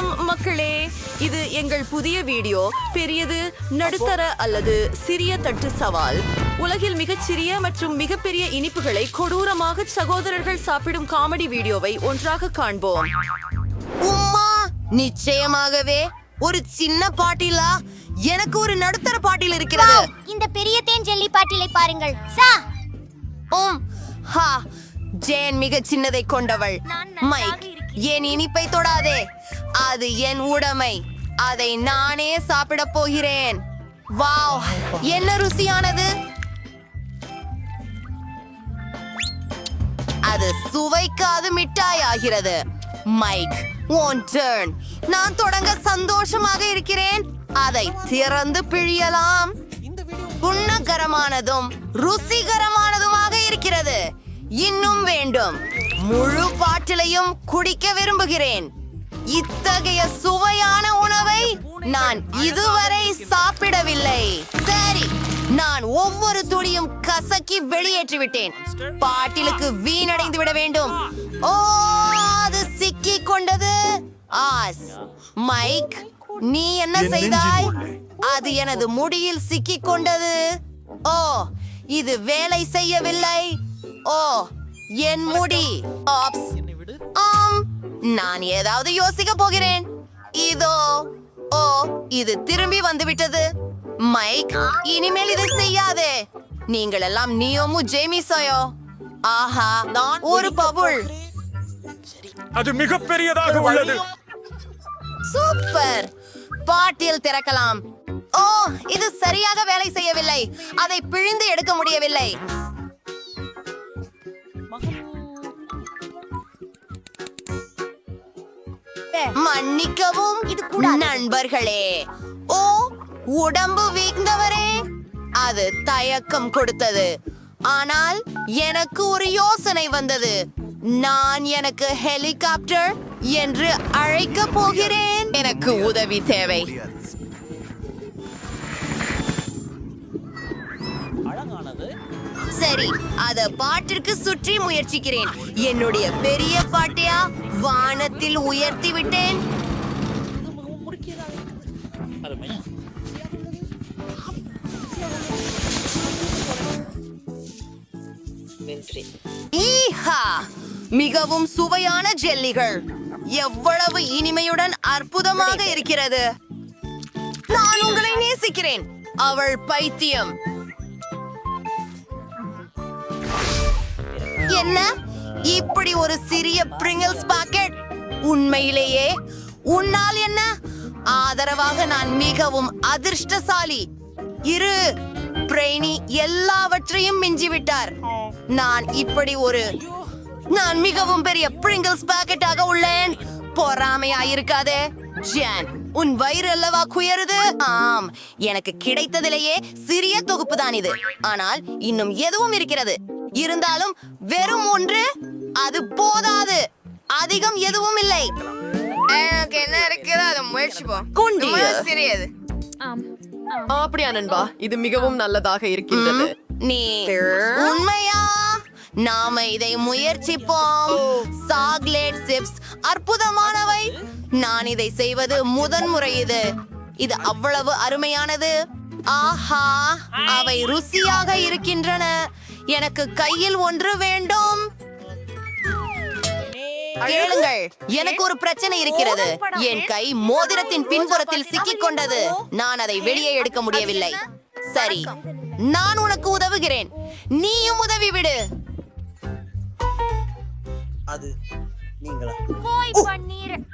வணக்கம் மக்களே. இது எங்கள் புதிய வீடியோ. பெரியது நடுத்தர அல்லது சிறிய தட்டு சவால். உலகில் மிகச்சிறிய மற்றும் மிகப்பெரிய இனிப்புகளை கொடூரமாக சகோதரர்கள் சாப்பிடும் காமெடி வீடியோவை ஒன்றாக காண்போம். உம்மா நிச்சயமாகவே. ஒரு சின்ன பாட்டிலா? எனக்கு ஒரு நடுத்தர பாட்டில் இருக்கிறது. இந்த பெரிய தேன் ஜெல்லி பாட்டிலை பாருங்கள். சா. உம் ஹா. ஜேன் மிக சின்னதை கொண்டவள். மைக். என் இனிப்பை தொடாதே. அது என் உடைமை. அதை நானே சாப்பிடப் போகிறேன். வாவ் என்ன ருசியானது. அது சுவைக்காது மிட்டாய் ஆகிறது மைக் ஓன் டர்ன். நான் தொடங்க சந்தோஷமாக இருக்கிறேன். அதை திறந்து பிழியலாம். புண்ணகரமானதும் ருசிகரமானதுமாக இருக்கிறது. இன்னும் வேண்டும். முழு பாட்டிலையும் குடிக்க விரும்புகிறேன். இத்தகைய சுவையான உணவை நான் இதுவரை சாப்பிடவில்லை. சரி நான் ஒவ்வொரு துளியும் கசக்கி வெளியேற்றி விட்டேன். பாட்டிலுக்கு வீணடைந்து விட வேண்டும். ஓ அது சிக்கி கொண்டது. ஆஸ் மைக் நீ என்ன செய்தாய்? அது எனது முடியில் சிக்கிக் கொண்டது. ஓ இது வேலை செய்யவில்லை. ஓ என் முடி. ஆப்ஸ் நான் ஏதாவது யோசிக்க போகிறேன். இதோ ஓ இது திரும்பி வந்து விட்டது மைக் இனிமேல் இதை செய்யாதே. நீங்கள் எல்லாம் நியோமு ஜேமிசோயோ. ஆஹா ஒரு பபுள் அது மிகப்பெரியதாக உள்ளது. சூப்பர். பாட்டில் திறக்கலாம். ஓ இது சரியாக வேலை செய்யவில்லை. அதை பிழிந்து எடுக்க முடியவில்லை. மன்னிக்கவும் நண்பர்களே ஓ உடம்பு வீழ்ந்தவரே. அது தயக்கம் கொடுத்தது. ஆனால் எனக்கு ஒரு யோசனை வந்தது. நான் எனக்கு ஹெலிகாப்டர் என்று அழைக்க போகிறேன். எனக்கு உதவி தேவை. சரி அத பாட்டிற்கு சுற்றி முயற்சிக்கிறேன். என்னுடைய பெரிய பாட்டியா வானத்தில் உயர்த்தி விட்டேன். மிகவும் சுவையான ஜெல்லிகள். எவ்வளவு இனிமையுடன் அற்புதமாக இருக்கிறது. நான் உங்களை நேசிக்கிறேன். அவள் பைத்தியம். என்ன? இப்படி ஒரு சிறிய பிரிங்கிள்ஸ் பாக்கெட் உண்மையிலேயே? உன்னால் என்ன? ஆதரவாக நான் மிகவும் அதிர்ஷ்டசாலி. இரு பிரெய்னி எல்லாவற்றையும் மிஞ்சிவிட்டார். நான் இப்படி ஒரு நான் மிகவும் பெரிய பிரிங்கிள்ஸ் பாக்கெட்டாக உள்ளேன். பொறாமையா இருக்காதே ஜான் உன் வயிறு அல்லவா குயருது? ஆம் எனக்கு கிடைத்ததிலேயே சிறிய தொகுப்பு தான் இது. ஆனால் இன்னும் எதுவும் இருக்கிறது. இருந்தாலும் வெறும் ஒன்று அது போதாது. அதிகம் எதுவும் இல்லை. எனக்கு என்ன இருக்குது அதை முயற்சிப்போம். சிறியது. அப்படியா நண்பா? இது மிகவும் நல்லதாக இருக்கின்றது. நீ உண்மையா? நாம இதை முயற்சிப்போம். சாக்லேட் சிப்ஸ் அற்புதமானவை. நான் இதை செய்வது முதன்முறை இது. இது அவ்வளவு அருமையானது. ஆஹா அவை ருசியாக இருக்கின்றன. எனக்கு கையில் ஒன்று வேண்டும். கேளுங்கள். எனக்கு ஒரு பிரச்சனை இருக்கிறது. என் கை மோதிரத்தின் பின்புறத்தில் சிக்கிக் கொண்டது. நான் அதை வெளியே எடுக்க முடியவில்லை. சரி. நான் உனக்கு உதவுகிறேன். நீயும் உதவி விடு. அது நீங்களா? போய் பன்னீர்.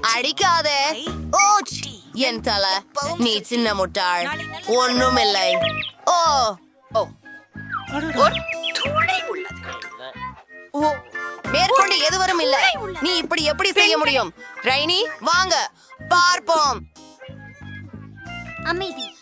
அடிக்காத. ஓ சி, என் தலை நீ சின்ன முட்டாள். ஒண்ணுமில்லை. ஓ ஓ. ஒரு துளை உள்ளது. ஓ மேற்கொண்டு எதுவரும் இல்லை. நீ இப்படி எப்படி செய்ய முடியும்? ரைனி வாங்க பார்ப்போம். அமைதி.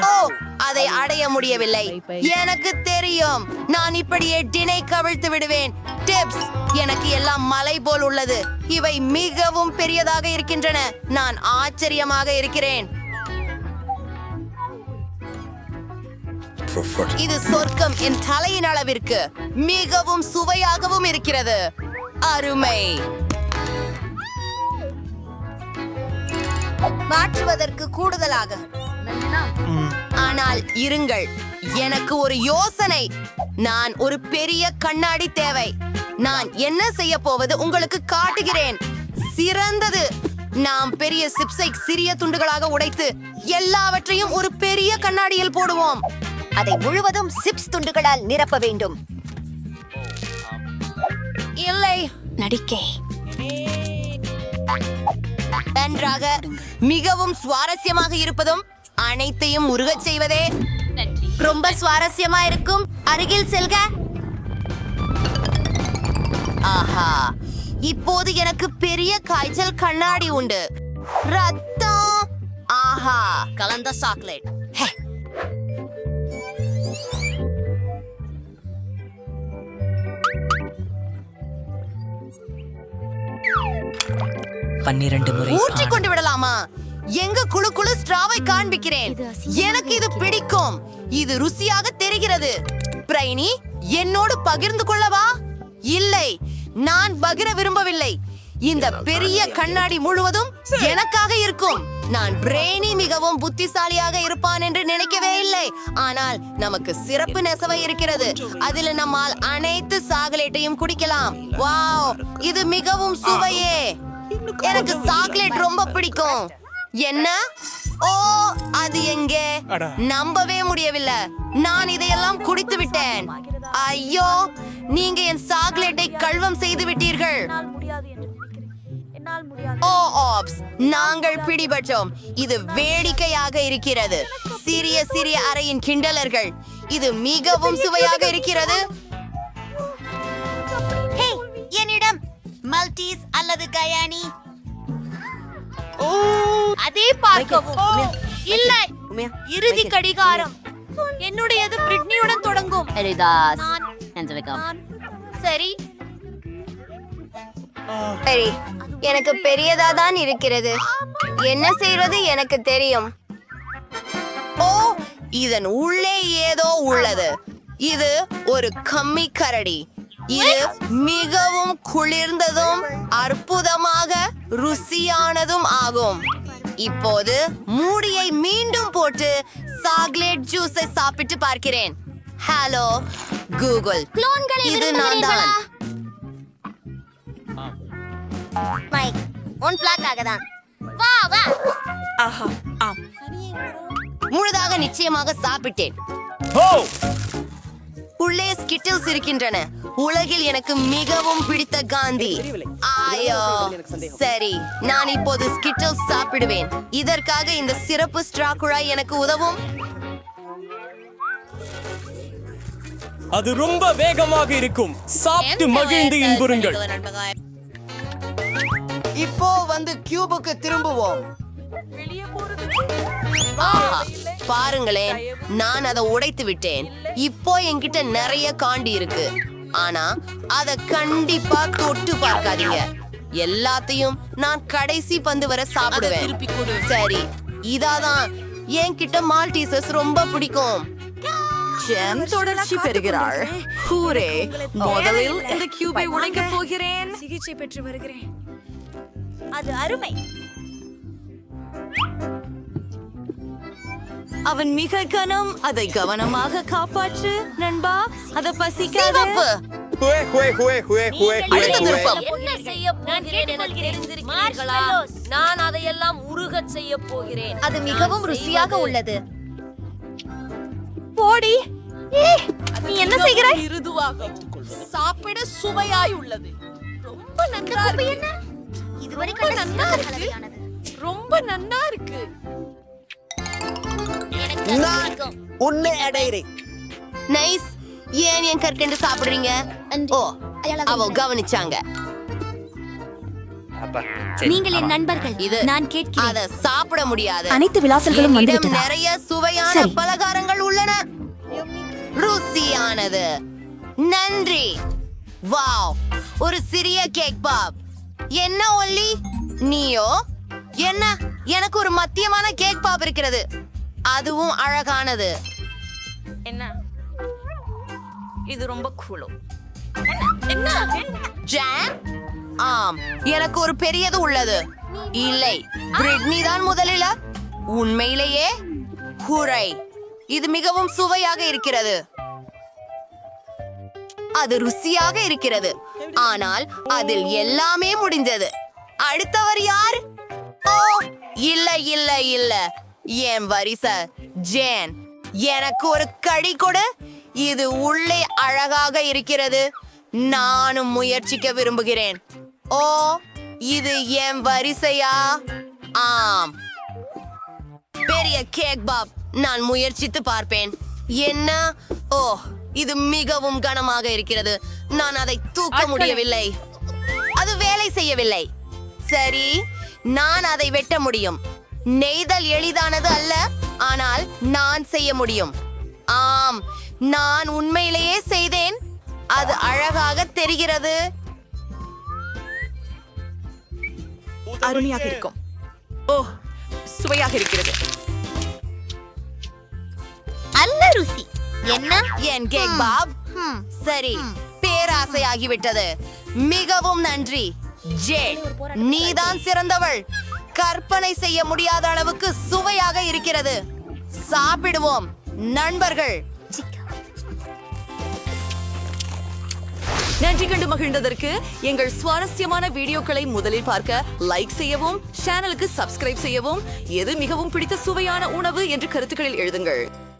ஓ அதை அடைய முடியவில்லை. எனக்கு தெரியும். நான் இப்படியே டினை கவிழ்த்து விடுவேன். டிப்ஸ். எனக்கு எல்லாம் மலை போல் உள்ளது. இவை மிகவும் பெரியதாக இருக்கின்றன. நான் ஆச்சரியமாக இருக்கிறேன். இது சொர்க்கம் என் தலையின் அளவிற்கு மிகவும் சுவையாகவும் இருக்கிறது. அருமை. மாற்றுவதற்கு கூடுதலாக. ஆனால் இருங்கள் எனக்கு ஒரு யோசனை. நான் ஒரு பெரிய கண்ணாடி தேவை. நான் என்ன செய்ய போவது உங்களுக்கு காட்டுகிறேன். சிறந்தது. நாம் பெரிய சிப்ஸை சிறிய துண்டுகளாக உடைத்து எல்லாவற்றையும் ஒரு பெரிய கண்ணாடியில் போடுவோம். அதை முழுவதும் சிப்ஸ் துண்டுகளால் நிரப்ப வேண்டும். இல்லை. நடிக்கை. நன்றாக மிகவும் சுவாரஸ்யமாக இருப்பதும் அனைத்தையும் உருகச் செய்வதே. ரொம்ப சுவாரஸ்யமா இருக்கும். அருகில் செல்க. ஆஹா. இப்போது எனக்கு பெரிய காய்ச்சல் கண்ணாடி உண்டு. ரத்தம். ஆஹா. கலந்த சாக்லேட். ஹே. பன்னிரண்டு முறை ஊற்றிக் கொண்டு விடலாமா? எங்க குழு குழு ஸ்ட்ராவை காண்பிக்கிறேன். எனக்கு இது பிடிக்கும். இது ருசியாக தெரிகிறது. பிரைனி என்னோடு பகிர்ந்து கொள்ளவா? இல்லை நான் பகிர விரும்பவில்லை. இந்த பெரிய கண்ணாடி முழுவதும் எனக்காக இருக்கும். நான் பிரெய்னி மிகவும் புத்திசாலியாக இருப்பான் என்று நினைக்கவே இல்லை. ஆனால் நமக்கு சிறப்பு நெசவை இருக்கிறது. அதில் நம்மால் அனைத்து சாக்லேட்டையும் குடிக்கலாம். வாவ் இது மிகவும் சுவையே. எனக்கு சாக்லேட் ரொம்ப பிடிக்கும். என்ன? ஓ அது எங்கே. நம்பவே முடியவில்லை. நான் இதையெல்லாம் குடித்து விட்டேன். ஐயோ நீங்க என் சாக்லேட்டை கல்வம் செய்து விட்டீர்கள். ஓ ஆப்ஸ் நாங்கள் பிடிபட்டோம். இது வேடிக்கையாக இருக்கிறது. சிறிய சிறிய அறையின் கிண்டலர்கள். இது மிகவும் சுவையாக இருக்கிறது. ஹே என்னிடம் மல்டீஸ் அல்லது கயானி அதே பார்க்கவும். இல்லை. இறுதி கடிகாரம். என்னுடையது பிரிட்னியுடன் தொடங்கும். சரி. சரி. எனக்கு பெரியதா தான் இருக்கிறது. என்ன செய்வது எனக்கு தெரியும். ஓ இதன் உள்ளே ஏதோ உள்ளது. இது ஒரு கம்மி கரடி. இது மிகவும் குளிர்ந்ததும் அற்புதமாக ருசியானதும் ஆகும். இப்போது மூடியை மீண்டும் போட்டு சாக்லேட் ஜூஸை சாப்பிட்டு பார்க்கிறேன். Hello Google. குளோன்களை இது நான் தான். மைக் உன் பிளாக்காக தான். வா வா. முழுதாக நிச்சயமாக சாப்பிட்டேன். ஓ உள்ளே ஸ்கிட்டில்ஸ் இருக்கின்றன. உலகில் எனக்கு மிகவும் பிடித்த காந்தி. ஆயோ சரி நான் இப்போது ஸ்கிட்டில்ஸ் சாப்பிடுவேன். இதற்காக இந்த சிறப்பு ஸ்ட்ரா குழாய் எனக்கு உதவும். அது ரொம்ப வேகமாக இருக்கும். சாப்பிட்டு மகிழ்ந்து இன்புறுங்கள். இப்போ வந்து கியூபுக்கு திரும்புவோம். ஆஹா, பாருங்களேன் நான் அதை உடைத்து விட்டேன். இப்போ என்கிட்ட நிறைய காண்டி இருக்கு. ஆனா அத கண்டிப்பா தொட்டு பார்க்காதீங்க. எல்லாத்தையும் நான் கடைசி பந்து வரை சாப்பிடுவேன். சரி இதாதான். என்கிட்ட மால்டீசஸ் ரொம்ப பிடிக்கும். ஜெம் தொடர்ச்சி பெறுகிறாள். ஹூரே முதலில் இந்த கியூபை உடைக்கப் போகிறேன். சிகிச்சை பெற்று வருகிறேன். அது அருமை. அவன் மிக கனம் அதை கவனமாக காப்பாற்று நண்பா. அத பசிக்காத. நான் அதையெல்லாம் உருகச் செய்ய போகிறேன். அது மிகவும் ருசியாக உள்ளது. போடி. நீ என்ன செய்கிறாய்? மிருதுவாக சாப்பிட சுவையாய் உள்ளது. ரொம்ப நன்றா இருக்கு. இதுவரை ரொம்ப கண்ட நன்னா இருக்கு. ரொம்ப நன்னா இருக்கு. நான் உன்னை அடைகிறேன் நைஸ் ஏன் என் கற்கண்டு சாப்பிடுறீங்க? நன்றி. ஓ அயலாக அவ இல்லை. கவனிச்சாங்க. நீங்கள் என் நண்பர்கள். இது நான் கேட்கிறேன். அத சாப்பிட முடியாது. அனைத்து? நிறைய சுவையான. பலகாரங்கள் உள்ளன. ருசியானது. நன்றி. வாவ். ஒரு சிறிய கேக் பாப். என்ன ஒல்லி? நீயோ? என்ன? எனக்கு ஒரு மத்தியமான கேக் பாப் இருக்கிறது. அதுவும் அழகானது. என்ன? இது ரொம்ப கூலோ ஜான்? ஆம் எனக்கு ஒரு பெரியது உள்ளது. இல்லை பிரிட்னி தான் முதலில். உண்மையிலேயே? ஹுரை இது மிகவும் சுவையாக இருக்கிறது. அது ருசியாக இருக்கிறது. ஆனால் அதில் எல்லாமே முடிந்தது அடுத்தவர் யார்? ஓ இல்ல இல்ல இல்ல. என் வரிசை? ஜேன் எனக்கு ஒரு கடி கொடு. இது உள்ளே அழகாக இருக்கிறது. நானும் முயற்சிக்க விரும்புகிறேன். ஓ இது என் வரிசையா? ஆம். பெரிய கேக் பாப் நான் முயற்சித்து பார்ப்பேன். என்ன? ஓ இது மிகவும் கனமாக இருக்கிறது. நான் அதை தூக்க முடியவில்லை. அது வேலை செய்யவில்லை. சரி நான் அதை வெட்ட முடியும். நெய்தல் எளிதானது அல்ல ஆனால் நான் செய்ய முடியும். ஆம் நான் உண்மையிலேயே செய்தேன். அது அழகாக தெரிகிறது. அருமையாக இருக்கும். ஓ சுவையாக இருக்கிறது. நல்ல ருசி. என்ன? என் கேக் பாப். சரி பேராசையாகிவிட்டது. மிகவும் நன்றி. ஜே நீதான் சிறந்தவள். கற்பனை செய்ய முடியாத அளவுக்கு சுவையாக இருக்கிறது. சாப்பிடுவோம் நண்பர்கள். நன்றி கண்டு மகிழ்ந்ததற்கு எங்கள் சுவாரஸ்யமான வீடியோக்களை முதலில் பார்க்க லைக் செய்யவும் சேனலுக்கு சப்ஸ்கிரைப் செய்யவும் எது மிகவும் பிடித்த சுவையான உணவு என்று கருத்துக்களில் எழுதுங்கள்.